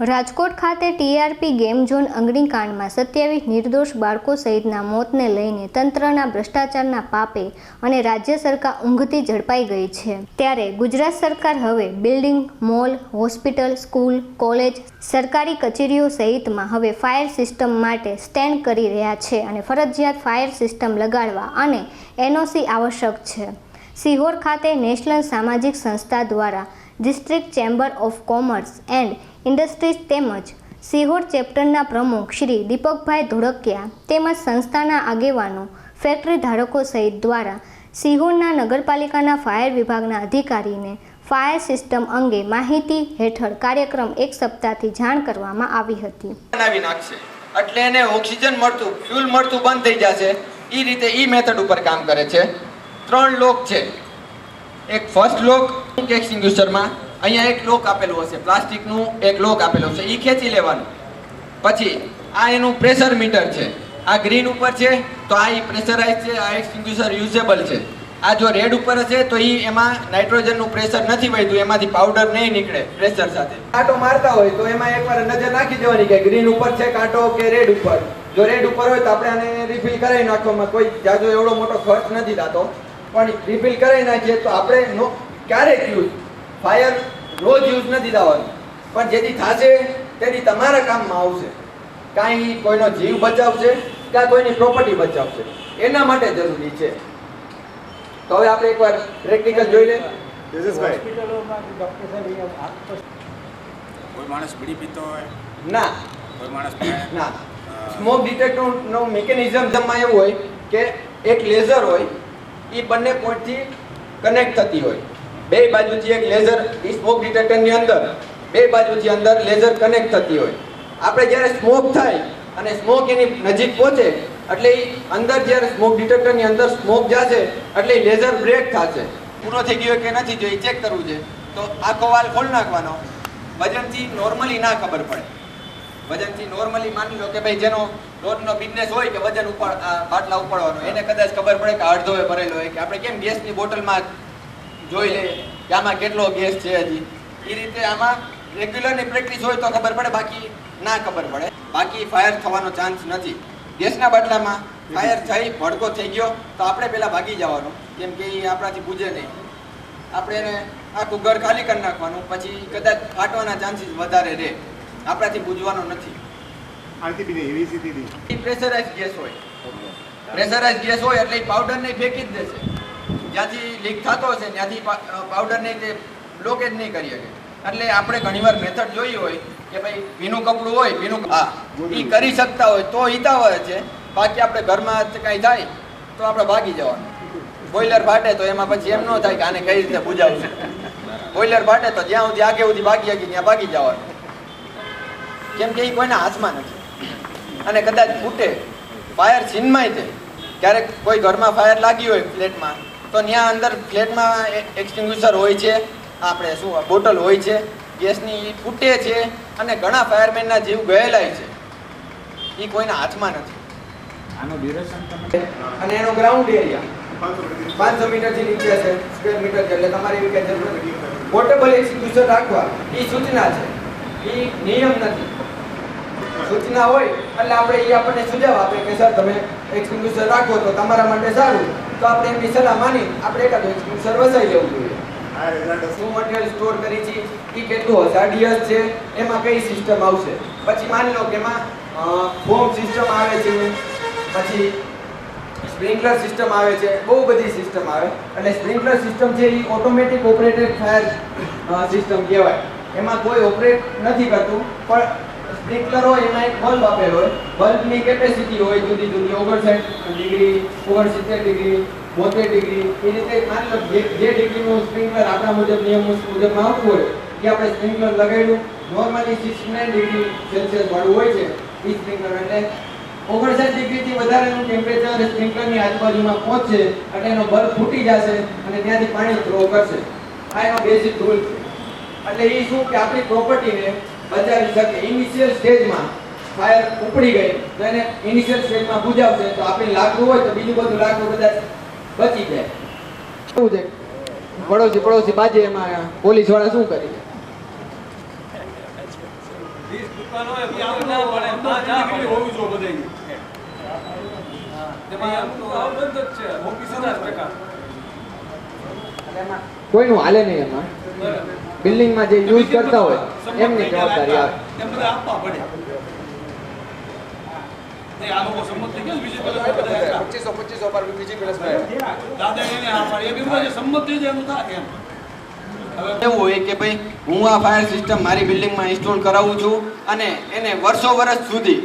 રાજકોટ ખાતે TRP game zone અગ્નિકાંડમાં સત્યાવીસ નિર્દોષ બાળકો સહિતના મોતને લઈને તંત્રના ભ્રષ્ટાચારના પાપે અને રાજ્ય સરકાર ઊંઘથી ઝડપાઈ ગઈ છે. ત્યારે ગુજરાત સરકાર હવે building, mall, hospital, school, college, સરકારી કચેરીઓ સહિતમાં હવે ફાયર સિસ્ટમ માટે સ્ટેન્ડ કરી રહ્યા છે અને ફરજિયાત ફાયર સિસ્ટમ લગાડવા અને એનઓસી આવશ્યક છે. સિહોર ખાતે નેશનલ સામાજિક સંસ્થા દ્વારા district chamber of commerce and industries તેમજ સિહોર ચેપ્ટરના પ્રમુખ શ્રી દીપકભાઈ ધોળકિયા તેમજ સંસ્થાના આગેવાનો, ફેક્ટરી ધારકો સહિત દ્વારા સિહોરના નગરપાલિકાના ફાયર વિભાગના અધિકારીને ફાયર સિસ્ટમ અંગે માહિતી હેઠળ કાર્યક્રમ એક સપ્તાહથી જાણ કરવામાં આવી હતી. બનાવી નાખશે. એટલે એને ઓક્સિજન મળતું, ફ્યુલ મળતું બંધ થઈ જશે. એ રીતે એ મેથડ ઉપર કામ કરે છે. ત્રણ લોક છે. એક ફર્સ્ટ લોક એક્સટિંગ્યુશરમાં અહીંયા એક લોક આપેલું હશે, પ્લાસ્ટિકનું એક લોક આપેલું છે એ ખેંચી લેવાનું. પછી, આ એનું પ્રેશર મીટર છે. આ ગ્રીન ઉપર છે, તો આ એ પ્રેશરાઇઝ છે, આ એક્સટિંગ્યુશર યુઝેબલ છે. આ જો રેડ ઉપર હશે, તો એ એમાં નાઇટ્રોજનનું પ્રેશર નથી વધ્યું એમાંથી પાવડર નહીં નીકળે પ્રેશર સાથે. કાંટો મારતા હોય, તો એમાં એકવાર નજર નાખી દેવાની કે ગ્રીન ઉપર છે કાંટો કે રેડ ઉપર. જો રેડ ઉપર હોય તો આપણે આને રિફિલ કરાવી નાખવામાં કોઈ જાજો એવડો મોટો ખર્ચ નથી થતો. પણ રિફિલ કરાવી નાખીએ તો આપણે ક્યારેક યુઝ ફાયર રોજ યુઝ નથી થવાનું પણ જેથી થશે તેથી તમારા કામમાં આવશે. કાંઈ કોઈનો જીવ બચાવશે કાં કોઈની પ્રોપર્ટી બચાવશે. એના માટે જરૂરી છે. તો હવે આપણે એકવાર પ્રેક્ટિકલ જોઈ લે કોઈ માણસ બીડી પીતો હોય? ના. કોઈ માણસ ના. સ્મોક ડિટેક્ટરનો મિકેનિઝમ જમમાં એવું હોય કે એક લેઝર હોય એ બંને પોઈન્ટથી કનેક્ટ થતી હોય. બે બાજુથી એક લેઝર સ્મોક ડિટેક્ટરની અંદર, બે બાજુથી અંદર લેઝર કનેક્ટ થતી હોય. આપણે જ્યારે સ્મોક થાય અને સ્મોક એની નજીક પહોંચે, એટલે અંદર જ્યારે સ્મોક ડિટેક્ટરની અંદર સ્મોક જશે, એટલે લેઝર બ્રેક થશે. પૂરો થઈ ગયો કે નથી, જો એ ચેક કરવું છે, તો આખો વાલ ખોલ નાખવાનો. વજનથી નોર્મલી ના ખબર પડે. વજનથી નોર્મલી માની લો કે ભાઈ જેનો રોજનો બિઝનેસ હોય કે વજન ઉપર બાટલા ઉપાડવાનો, એને કદાચ ખબર પડે કે અડધો ભરેલો હોય કે આપણે કેમ ગેસની બોટલમાં જોઈ લે કે આમાં કેટલો ગેસ છે હજી. એ રીતે આમાં રેગ્યુલરની પ્રેક્ટિસ હોય તો ખબર પડે બાકી ના ખબર પડે. બાકી ફાયર થવાનો ચાન્સ નથી. ગેસના બાટલામાં ફાયર થઈ ભડકો થઈ ગયો તો આપણે પહેલાં ભાગી જવાનું. કેમ કે એ આપણાથી પૂજે નહીં. આપણે એને આખું ઘર ખાલી કરી નાખવાનું પછી કદાચ ફાટવાના ચાન્સીસ વધારે રહે. આપણાથી બુજવાનો નથી. પ્રેશરાઇઝ ગેસ હોય. પ્રેશરાઇઝ ગેસ હોય એટલે એ પાવડરને ફેંકી જ દેશે. જ્યાંથી લીક થતો હશે ત્યાંથી પાવડરને તે બ્લોકેજ નહીં કરી શકે. એટલે આપણે ઘણીવાર મેથડ જોઈ હોય કે ભાઈ ભીનું કપડું હોય ભીનું હા એ કરી શકતા હોય તો હિતાવહ છે. બાકી આપણે ઘરમાં કાંઈ થાય તો આપણે ભાગી જવાનું. બોઈલર ફાટે તો એમાં પછી એમ ન થાય કે આને કઈ રીતે બુજાવશું. બોઈલર ફાટે તો જ્યાં સુધી આગે સુધી ભાગી શકીએ ત્યાં ભાગી જવાનું. કેમ કે એ કોઈના હાથમાં નથી. અને કદાચ ફૂટે ફાયર છીનમાય તે ક્યારેક કોઈ ઘરમાં ફાયર લાગી હોય ફ્લેટમાં તો ત્યાં અંદર ફ્લેટમાં એક્સટિંગ્વિશર હોય છે આપણે શું બોટલ હોય છે ગેસની ફૂટે છે અને ઘણા ફાયરમેનના જીવ ગયેલાય છે. એ કોઈના હાથમાં નથી. આનો ડ્યુરેશન તમે અને એનો ગ્રાઉન્ડ એરિયા પાંચસો મીટર પાંચસો મીટરથી નીચે છે સ્ક્વેર મીટર છે એટલે તમારે એવી કઈ જરૂર નથી. પોર્ટેબલ એક્સટિંગ્યુશર રાખવા એ સૂચના છે. એ નિયમ નથી. સૂચના હોય એટલે આપણે એ આપણને સુજાવ આપે કે સર તમે એક્સટિંગ્યુશર રાખો તો તમારા માટે સારું. તો આપણે એમની સલાહ માની આપણે એકાદું એક્સટિંગ્યુશર વસાઈ લેવું જોઈએ. શું મટીરિયલ સ્ટોર કરી છે? એ કેટલું હશે આડીએસ છે એમાં કઈ સિસ્ટમ આવશે? પછી માની લો કે એમાં ફોમ સિસ્ટમ આવે છે પછી સ્પ્રિંકલર સિસ્ટમ આવે છે બહુ બધી સિસ્ટમ આવે. અને સ્પ્રિંકલર સિસ્ટમ છે એ ઓટોમેટિક ઓપરેટેડ ફાયર સિસ્ટમ કહેવાય. એમાં કોઈ ઓપરેટ નથી કરતું પણ સ્પ્રિંકલર હોય, એમાં એક બલ્બ આપેલો હોય. બલ્બની કેપેસિટી હોય, જુદી જુદી ઓગણસાઠ ડિગ્રી, ઓગણસિત્તેર ડિગ્રી, બોતેર ડિગ્રી, એ રીતે જે જે ડિગ્રીનું સ્પ્રિંકલર આપણા મુજબ, નિયમ મુજબ આવતું હોય કે આપણે sprinkler લગાડ્યું normally sixty nine degree Celsius વાળું હોય છે, એ સ્પ્રિંકલર. એટલે ઓગણસાઠ ડિગ્રીથી વધારેનું ટેમ્પરેચર સ્પ્રિંકલરની આજુબાજુમાં પહોંચશે અને એનો બલ્બ ફૂટી જશે અને ત્યાંથી પાણી થ્રો કરશે. આ એનો બેઝિક રૂલ છે. એટલે એ શું કે આપણી પ્રોપર્ટીને બચાવી શકે ઇનિશિયલ સ્ટેજમાં ફાયર ઉપડી ગઈ. તો એને ઇનિશિયલ સ્ટેજમાં બુજાવશે તો આપણે લાકડું હોય તો બીજું બધું લાકડું કદાચ બચી જાય. શું છે? પડોશી પડોશી બાજે એમાં પોલીસવાળા શું કરી કોઈનું હાલે નહીં એમાં? બિલ્ડિંગમાં જે યુઝ કરતા હોય એમની જવાબદારી આવે. પચીસો પચીસો પર બીજી પ્લસ દાદા એને સંમત થઈ જાય એનું થાય એમ. એવું હોય કે ભાઈ હું આ ફાયર સિસ્ટમ મારી બિલ્ડિંગમાં ઇન્સ્ટોલ કરાવું છું અને એને વર્ષો વર્ષ સુધી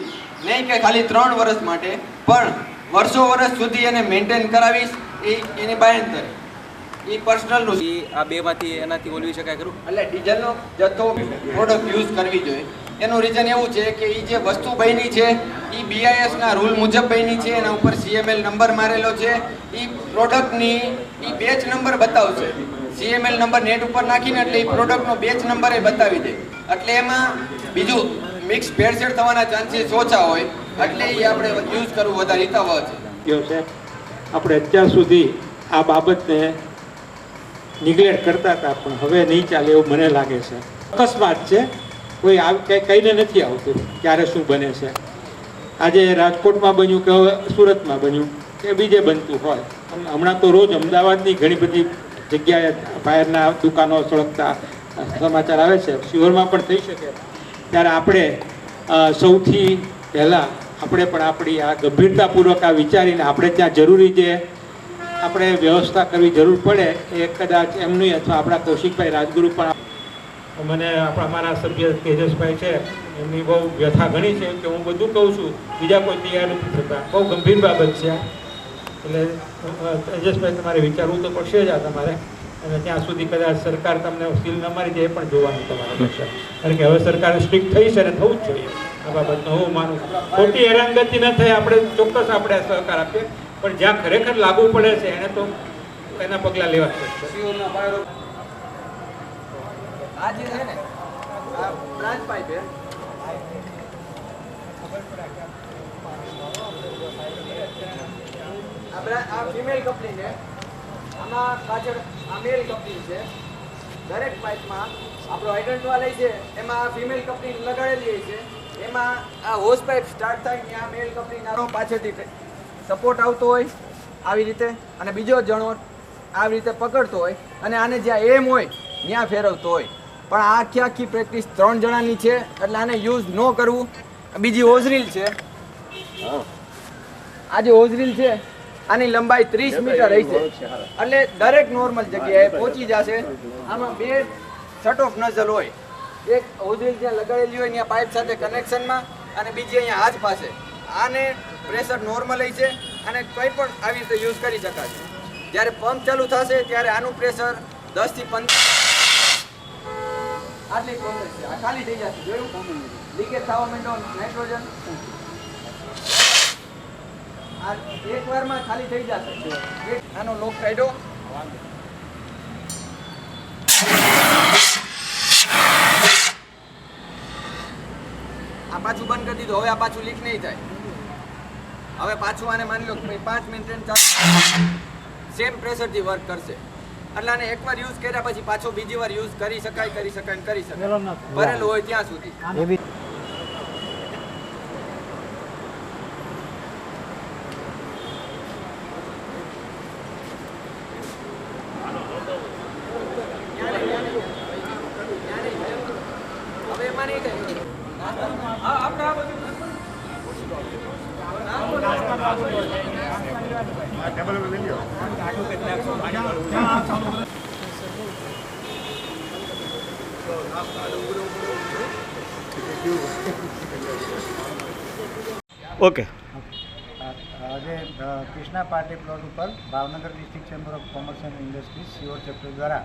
નહીં કે ખાલી ત્રણ વર્ષ માટે પણ વર્ષો વર્ષ સુધી એને મેન્ટેન કરાવીશ એ એની બાયંતર. એ પર્સનલનું ઈ આ બેમાંથી એનાથી ઓલવી શકાય ખરું? એટલે ડીઝલનો જથ્થો પ્રોડક્ટ યુઝ કરવી જોઈએ. એનું રીઝન એવું છે કે એ જે વસ્તુ બની છે એ બીઆઈએસ ના રૂલ મુજબ બની છે એના ઉપર સીએમએલ નંબર મારેલો છે. એ પ્રોડક્ટની એ બેચ નંબર બતાવશે. સીએમએલ નંબર નેટ ઉપર નાખીને એટલે એ પ્રોડક્ટનો બેચ નંબર એ બતાવી દે. એટલે એમાં બીજું મિક્સ ભેળસેળ થવાના ચાન્સીસ ઓછા હોય એટલે એ આપણે યુઝ કરવું વધારે હિતાવહ છે. છે? આપણે અત્યાર સુધી આ બાબતને નિગ્લેક્ટ કરતા હતા, પણ હવે નહીં ચાલે એવું મને લાગે છે. અકસ્માત છે. કોઈ કંઈ કહીને નથી આવતું ક્યારે શું બને છે. આજે રાજકોટમાં બન્યું કે હવે સુરતમાં બન્યું કે બીજે બનતું હોય. હમણાં તો રોજ અમદાવાદની ઘણી બધી જગ્યાએ ફાયરના દુકાનો સળગતા સમાચાર આવે છે. શિહોરમાં પણ થઈ શકે. ત્યારે આપણે સૌથી પહેલાં આપણે પણ આપણી આ ગંભીરતાપૂર્વક આ વિચારીને આપણે ત્યાં જરૂરી જે આપણે વ્યવસ્થા કરવી જરૂર પડે એ કદાચ એમની અથવા આપણા કૌશિકભાઈ રાજગુરુ પણ મને આપણા મારા સભ્ય તેજસભાઈ છે, એમની બહુ વ્યથા ઘણી છે કે હું બધું કહું છું. બીજા કોઈ તૈયાર નથી થતા. બહુ ગંભીર બાબત છે એટલે તેજસભાઈ, તમારે વિચારવું તો પડશે જ આ તમારે. અને ત્યાં સુધી કદાચ સરકાર તમને સીલ ન મારી જાય એ પણ જોવાનું તમારે પડશે. કારણ કે હવે સરકાર સ્ટ્રિક્ટ થઈ છે અને થવું જ જોઈએ. આ બાબતનો હું માનું ખોટી હેરાનગતિ ન થાય. આપણે ચોક્કસ આપણે સહકાર આપીએ. પણ જ્યાં ખરેખર લાગુ પડે છે એને તો એના પગલાં લેવા પડશે. આ જે છે ને આ બ્રાન્ચ પાઇપ આ બ્રા- આ ફિમેલ કંપની છે. આમાં પાછળ આ મેલ કંપની છે. દરેક પાઇપમાં આપણો આઈડન્ટવા લઈ છે એમાં આ ફિમેલ કંપની લગાડેલી છે. એમાં આ હોસ પાઇપ સ્ટાર્ટ થાય ત્યાં મેલ કંપનીના પાછળથી સપોર્ટ આવતો હોય આવી રીતે અને બીજો જણો આવી રીતે પકડતો હોય અને આને જ્યાં એમ હોય ત્યાં ફેરવતો હોય. પણ આ આખી આખી પ્રેક્ટિસ ત્રણ જણાની છે એટલે આને યુઝ ન કરવું. બીજી ઓઝરીલ છે. આ જે ઓઝરીલ છે આની લંબાઈ ત્રીસ મીટર છે. એટલે દરેક નોર્મલ જગ્યાએ પહોંચી જશે. આમાં બે શટ ઓફ નઝલ હોય. એક ઓઝરીલ જ્યાં લગાડેલી હોય ત્યાં પાઇપ સાથે કનેક્શનમાં અને બીજી અહીંયા હાથ પાસે. આને પ્રેશર નોર્મલ છે અને કંઈ પણ આવી રીતે યુઝ કરી શકાશે જ્યારે પંપ ચાલુ થશે ત્યારે આનું પ્રેશર દસથી પંદર આટલી પ્રોસેસ છે. આ ખાલી થઈ જશે. જોયું? લીકેજ થવા માંડો નાઇટ્રોજન આ એક વારમાં ખાલી થઈ જશે. આનો લોક કાઢ્યો આ પાછું બંધ કરી દીધું. હવે આ પાછું લીક નહીં થાય. હવે પાછું આને માની લો કે ભાઈ પાંચ મિનિટ ચાલુ. સેમ પ્રેશરથી વર્ક કરશે. એટલે આને એકવાર યુઝ કર્યા પછી પાછો બીજી વાર યુઝ કરી શકાય કરી શકાય કરી શકાય. ભરેલું હોય ત્યાં સુધી હવે એમાં નહીં થાય આ ટેબલ ઉપર લઈ લો ઓકે આજે કૃષ્ણા પાર્ટી પ્લોટ ઉપર Bhavnagar district chamber of commerce and industries Sihor chapter દ્વારા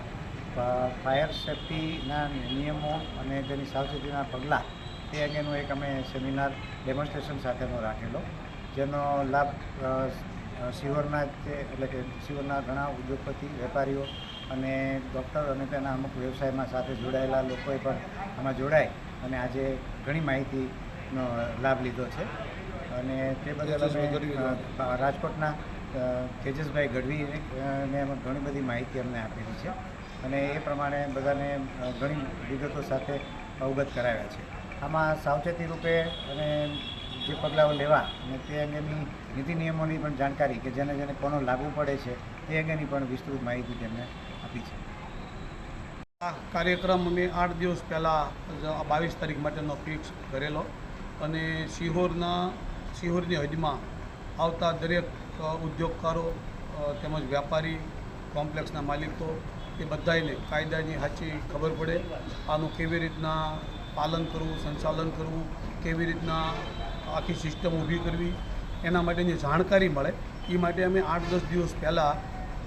ફાયર સેફટીના નિયમો અને તેની સાવચેતીના પગલાં તે અંગેનો એક અમે સેમિનાર ડેમોન્સ્ટ્રેશન સાથેનો રાખેલો, જેનો લાભ અ, જે એટલે કે શિહોરના ઘણા ઉદ્યોગપતિ વેપારીઓ અને ડૉક્ટર અને તેના અમુક વ્યવસાયમાં સાથે જોડાયેલા લોકોએ પણ આમાં જોડાય અને આજે ઘણી માહિતીનો લાભ લીધો છે. અને તે બદલ અમે રાજકોટના તેજસભાઈ ગઢવીને ઘણી બધી માહિતી અમને આપેલી છે અને એ પ્રમાણે બધાને ઘણી વિગતો સાથે અવગત કરાવ્યા છે. આમાં સાવચેતી રૂપે અને જે પગલાઓ લેવા અને તે અંગેની નીતિ નિયમોની પણ જાણકારી કે જેને જેને કોનો લાગુ પડે છે, એ અંગેની પણ વિસ્તૃત માહિતી તેમને આપી છે. આ કાર્યક્રમ અમે આઠ દિવસ પહેલાં બાવીસ તારીખ માટેનો ફિક્સ કરેલો અને સિહોરના સિહોરની હદમાં આવતા દરેક ઉદ્યોગકારો તેમજ વ્યાપારી, કોમ્પ્લેક્સના માલિકો એ બધાને કાયદાની સાચી ખબર પડે, આનું કેવી રીતના પાલન કરવું, સંચાલન કરવું, કેવી રીતના આખી સિસ્ટમ ઊભી કરવી એના માટેની જાણકારી મળે. એ માટે અમે આઠ દસ દિવસ પહેલાં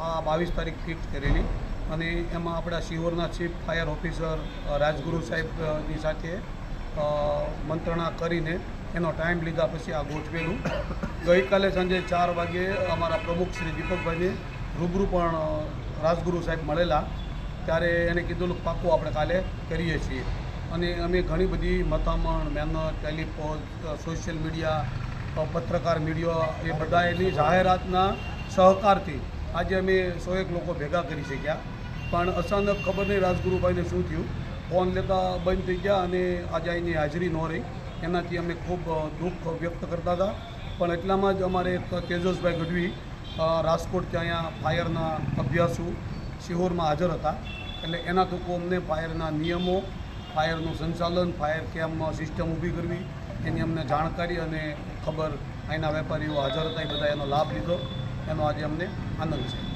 આ બાવીસ તારીખ ફિક્સ કરેલી અને એમાં આપણા સિહોરના ચીફ ફાયર ઓફિસર રાજગુરુ સાહેબની સાથે મંત્રણા કરીને એનો ટાઈમ લીધા પછી આ ગોઠવેલું. ગઈકાલે સાંજે ચાર વાગે અમારા પ્રમુખ શ્રી દીપકભાઈને રૂબરૂ પણ રાજગુરુ સાહેબ મળેલા. ત્યારે એને કીધેલું પાકું આપણે કાલે કરીએ છીએ. અને અમે ઘણી બધી મથામણ મહેનત ટેલિફોન સોશિયલ મીડિયા પત્રકાર, મીડિયા, એ બધા એની જાહેરાતના સહકારથી આજે અમે એક લોકો ભેગા કરી શક્યા. પણ અચાનક ખબર નહીં રાજગુરુભાઈને શું થયું. ફોન લેતા બંધ થઈ ગયા અને આજે એની હાજરી ન રહી. એનાથી અમે ખૂબ દુઃખ વ્યક્ત કરતા હતા. પણ એટલામાં જ અમારે એક તેજસભાઈ ગઢવી રાજકોટ ત્યાં ફાયરના અભ્યાસુ શિહોરમાં હાજર હતા. એટલે એના થકો અમને ફાયરના નિયમો, ફાયરનું સંચાલન, ફાયર કેમ સિસ્ટમ ઊભી કરવી, એની અમને જાણકારી અને ખબર અહીંના વેપારીઓ હાજર હતા, એ બધા એનો લાભ લીધો. એનો આજે અમને આનંદ છે.